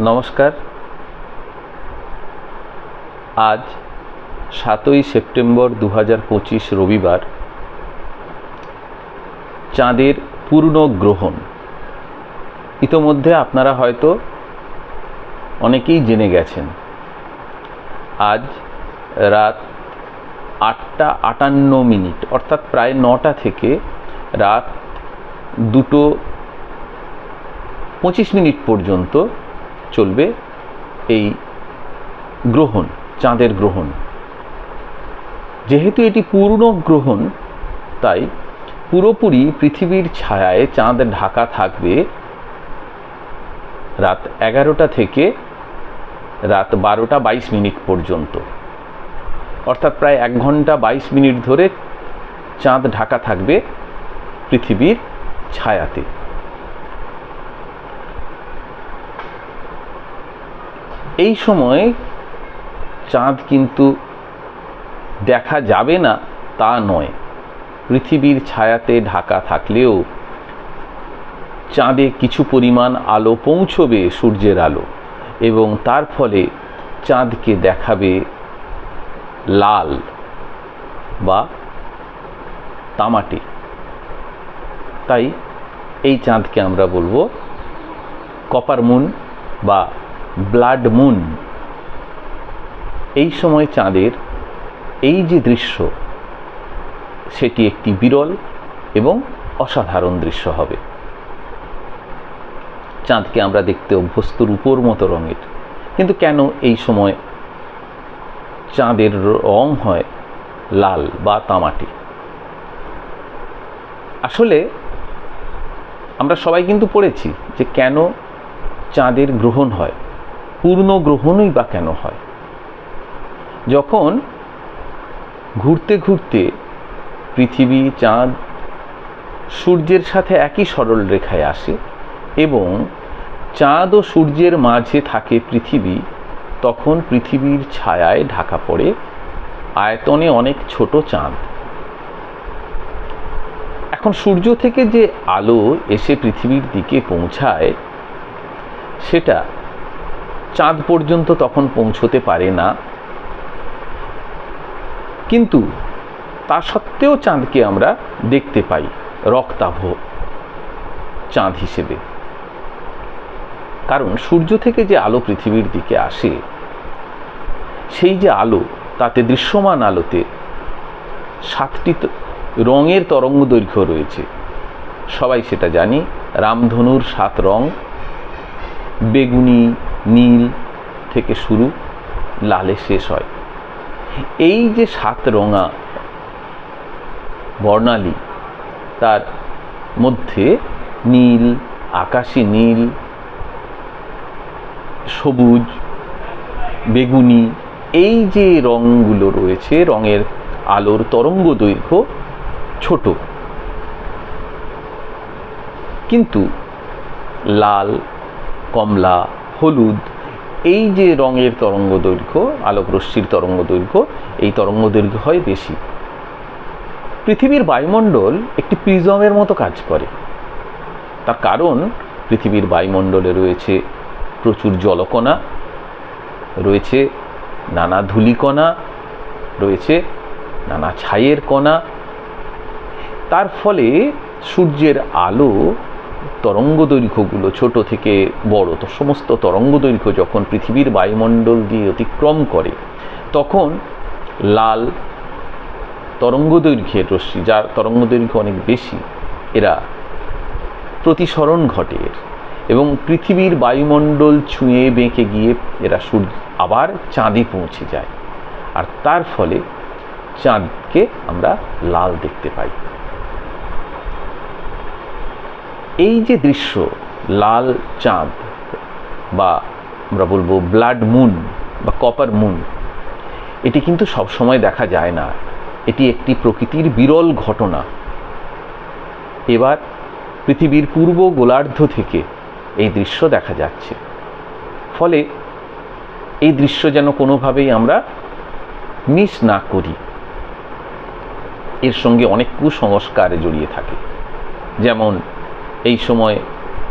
নমস্কার। আজ সাতই সেপ্টেম্বর দু পঁচিশ রবিবার। চাঁদের পূর্ণ গ্রহণ। ইতোমধ্যে আপনারা হয়তো অনেকেই জেনে গেছেন। আজ রাত আটটা আটান্ন মিনিট, অর্থাৎ প্রায় নটা থেকে রাত দুটো পঁচিশ মিনিট পর্যন্ত চলবে এই গ্রহণ, চাঁদের গ্রহণ। যেহেতু এটি পূর্ণ গ্রহণ, তাই পুরোপুরি পৃথিবীর ছায়ায় চাঁদ ঢাকা থাকবে রাত এগারোটা থেকে রাত বারোটা বাইশ মিনিট পর্যন্ত। অর্থাৎ প্রায় এক ঘণ্টা বাইশ মিনিট ধরে চাঁদ ঢাকা থাকবে পৃথিবীর ছায়াতে। এই সময় চাঁদ কিন্তু দেখা যাবে না, তা নয়। পৃথিবীর ছায়াতে ঢাকা থাকলেও চাঁদে কিছু পরিমাণ আলো পৌঁছবে সূর্যের আলো এবং তার ফলে চাঁদকে দেখাবে লাল বা তামাটে। তাই এই চাঁদকে আমরা বলব কপার মুন বা ব্লাড মুন এই সময় চাঁদের এই যে দৃশ্য, সেটি একটি বিরল এবং অসাধারণ দৃশ্য হবে। চাঁদকে আমরা দেখতে অভ্যস্ত রূপোর মতো রঙের। কিন্তু কেন এই সময় চাঁদের রং হয় লাল বা তামাটে? আসলে আমরা সবাই কিন্তু পড়েছি যে কেন চাঁদের গ্রহণ হয়। পূর্ণ গ্রহণই বা কেন হয়? যখন ঘুরতে ঘুরতে পৃথিবী, চাঁদ, সূর্যের সাথে একই সরল রেখায় আসে এবং চাঁদ ও সূর্যের মাঝে থাকে পৃথিবী, তখন পৃথিবীর ছায়ায় ঢাকা পড়ে আয়তনে অনেক ছোট চাঁদ। এখন সূর্য থেকে যে আলো এসে পৃথিবীর দিকে পৌঁছায়, সেটা চাঁদ পর্যন্ত তখন পৌঁছতে পারে না। কিন্তু তা সত্ত্বেও চাঁদকে আমরা দেখতে পাই, রক্তাভ চাঁদ হিসেবে। কারণ সূর্য থেকে যে আলো পৃথিবীর দিকে আসে, সেই যে আলো, তাতে দৃশ্যমান আলোতে সাতটি রঙের তরঙ্গ দৈর্ঘ্য রয়েছে। সবাই সেটা জানি, রামধনুর সাত রং, বেগুনি নীল থেকে শুরু লালে শেষ হয়। এই যে সাত রঙা বর্ণালী, তার মধ্যে নীল, আকাশি নীল, সবুজ, বেগুনি, এই যে রঙগুলো রয়েছে, রঙের আলোর তরঙ্গ দৈর্ঘ্য ছোট। কিন্তু লাল, কমলা হলুদ, এই যে রঙের তরঙ্গ দৈর্ঘ্য আলোক রশ্মির তরঙ্গ দৈর্ঘ্য এই তরঙ্গ দৈর্ঘ্য হয় বেশি পৃথিবীর বায়ুমণ্ডল একটি প্রিজমের মতো কাজ করে। তার কারণ, পৃথিবীর বায়ুমণ্ডলে রয়েছে প্রচুর জলকণা, রয়েছে নানা ধূলিকণা, রয়েছে নানা ছাইয়ের কণা। তার ফলে সূর্যের আলো তরঙ্গ দৈর্ঘ্যগুলো ছোট থেকে বড়, তো সমস্ত তরঙ্গ দৈর্ঘ্য যখন পৃথিবীর বায়ুমণ্ডল দিয়ে অতিক্রম করে, তখন লাল তরঙ্গ দৈর্ঘ্যের রশ্মি, যার তরঙ্গ দৈর্ঘ্য অনেক বেশি, এরা প্রতিসরণ ঘটে এবং পৃথিবীর বায়ুমণ্ডল ছুঁয়ে বেঁকে গিয়ে এরা সূর্য, আবার চাঁদে পৌঁছে যায়। আর তার ফলে চাঁদকে আমরা লাল দেখতে পাই। এই যে দৃশ্য, লাল চাঁদ বা আমরা বলব ব্লাড মুন বা কপার মুন, এটি কিন্তু সবসময় দেখা যায় না। এটি একটি প্রকৃতির বিরল ঘটনা। এবার পৃথিবীর পূর্ব গোলার্ধ থেকে এই দৃশ্য দেখা যাচ্ছে। ফলে এই দৃশ্য যেন কোনোভাবেই আমরা মিস না করি। এর সঙ্গে অনেক কুসংস্কার জড়িয়ে থাকে। যেমন এই সময়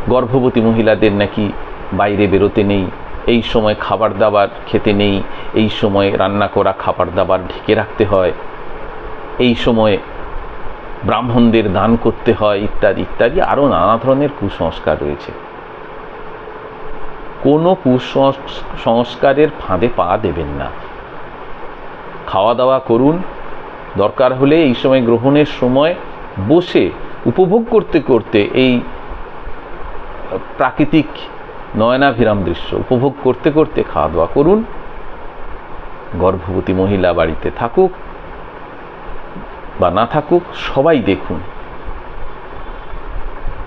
গর্ভবতী মহিলাদের নাকি বাইরে বেরোতে নেই, এই সময় খাবার দাবার খেতে নেই, এই সময় রান্না করা খাবার দাবার ঢেকে রাখতে হয়, এই সময় ব্রাহ্মণদের দান করতে হয় ইত্যাদি ইত্যাদি আরও নানা ধরনের কুসংস্কার রয়েছে। কোনো কুসংস্কারের ফাঁদে পা দেবেন না। খাওয়া দাওয়া করুন, দরকার হলে এই সময় গ্রহণের সময় বসে উপভোগ করতে করতে এই প্রাকৃতিক নয়নাভিরাম দৃশ্য উপভোগ করতে করতে খাওয়া দাওয়া করুন। গর্ভবতী মহিলা বাড়িতে থাকুক বা না থাকুক, সবাই দেখুন।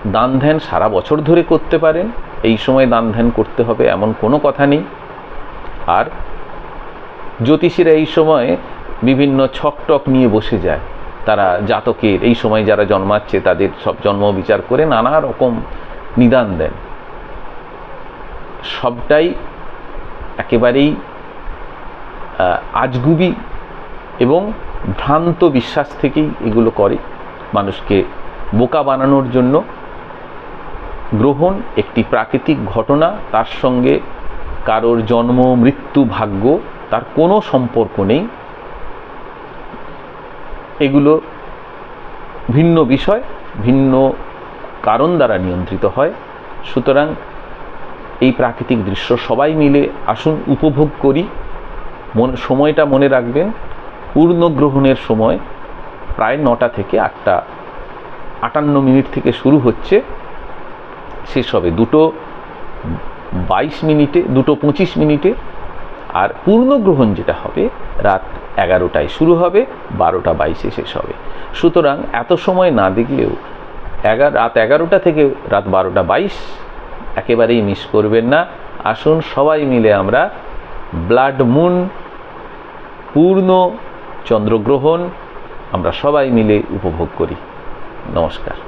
দান ধ্যান সারা বছর ধরে করতে পারেন। এই সময় দান ধ্যান করতে হবে এমন কোনো কথা নেই। আর জ্যোতিষীরা এই সময় বিভিন্ন ছক টক নিয়ে বসে যায়। তারা জাতকের, এই সময় যারা জন্মাচ্ছে তাদের সব জন্ম বিচার করে নানা রকম নিদান দেন। সবটাই একেবারেই আজগুবি এবং ভ্রান্ত বিশ্বাস থেকেই এগুলো করে। মানুষকে বোকা বানানোর জন্য গ্রহণ একটি প্রাকৃতিক ঘটনা, তার সঙ্গে কারোর জন্ম, মৃত্যু, ভাগ্য, তার কোনো সম্পর্ক নেই। এগুলো ভিন্ন বিষয়, ভিন্ন কারণ দ্বারা নিয়ন্ত্রিত হয়। সুতরাং এই প্রাকৃতিক দৃশ্য সবাই মিলে আসুন উপভোগ করি। মন, সময়টা মনে রাখবেন। পূর্ণগ্রহণের সময় প্রায় নটা থেকে আটটা, আটান্ন মিনিট থেকে শুরু হচ্ছে। শেষ হবে দুটো বাইশ মিনিটে, দুটো পঁচিশ মিনিটে। আর পূর্ণগ্রহণ যেটা হবে রাত এগারোটায় শুরু হবে, বারোটা বাইশে শেষ হবে। সুতরাং এত সময় না দেখলেও এগারো, রাত এগারোটা থেকে রাত বারোটা বাইশ একেবারেই মিস করবেন না। আসুন সবাই মিলে আমরা ব্লাড মুন, পূর্ণ চন্দ্রগ্রহণ আমরা সবাই মিলে উপভোগ করি। নমস্কার।